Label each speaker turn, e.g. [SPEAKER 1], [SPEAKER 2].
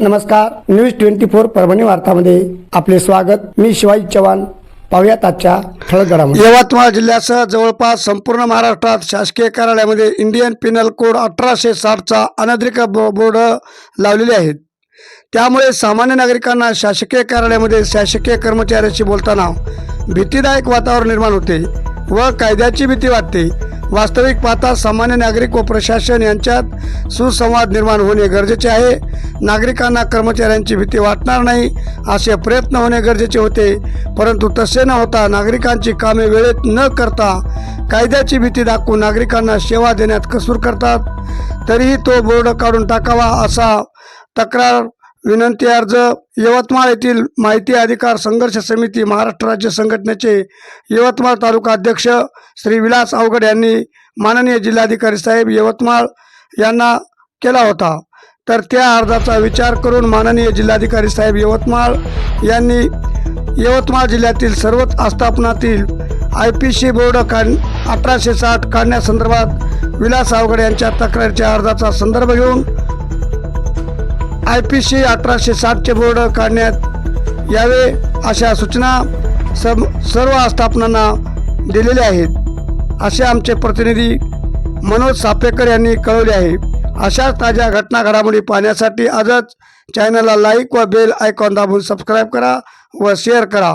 [SPEAKER 1] नमस्कार news twenty four Parbhani वार्तामध्ये आपले स्वागत. मी शिवाजी चव्हाण. पाहुयात आजच्या ठळक घडामोडी यवतमाळ जिल्ह्यासह जवळपास संपूर्ण महाराष्ट्रात शासकीय कार्यालयामध्ये इंडियन पिनल कोड अठराशे साठचा अनधिकृत बो- बोर्ड लावलेले आहेत. त्यामुळे सामान्य नागरिकांना शासकीय कार्यालयामध्ये शासकीय कर्मचाऱ्याशी बोलताना भीतीदायक वातावरण निर्माण होते व कायद्याची भीती वाटते. वास्तविक पाहता सामान्य नागरिक व प्रशासन यांच्यात सुसंवाद निर्माण होणे गरजेचे आहे. नागरिकांना कर्मचाऱ्यांची भीती वाटणार नाही असे प्रयत्न होणे गरजेचे होते. परंतु तसे न होता नागरिकांची कामे वेळेत न करता कायद्याची भीती दाखवून नागरिकांना सेवा देण्यात कसूर करतात. तरीही तो बोर्ड काढून टाकावा असा तक्रार विनंती अर्ज यवतमाळ येथील माहिती अधिकार संघर्ष समिती महाराष्ट्र राज्य संघटनेचे यवतमाळ तालुका अध्यक्ष श्री विलास अवघड यांनी माननीय जिल्हाधिकारी साहेब यवतमाळ यांना केला होता. तर त्या अर्जाचा विचार करून माननीय जिल्हाधिकारी साहेब यवतमाळ यांनी यवतमाळ जिल्ह्यातील सर्वच आस्थापनातील आय पी सी बोर्ड काढ अठराशे साठ काढण्यासंदर्भात विलास अवघड यांच्या तक्रारीच्या अर्जाचा संदर्भ घेऊन आय पी सी अठराशे साठचे बोर्ड काढण्यात यावे अशा सूचना सम सर्व आस्थापनांना दिलेल्या आहेत. असे आमचे प्रतिनिधी मनोज सापेकर यांनी कळवले आहे. अशाच ताज्या घटना घडामोडी पाहण्यासाठी आजच चॅनलला लाईक व बेल आयकॉन दाबून सबस्क्राईब करा व शेअर करा.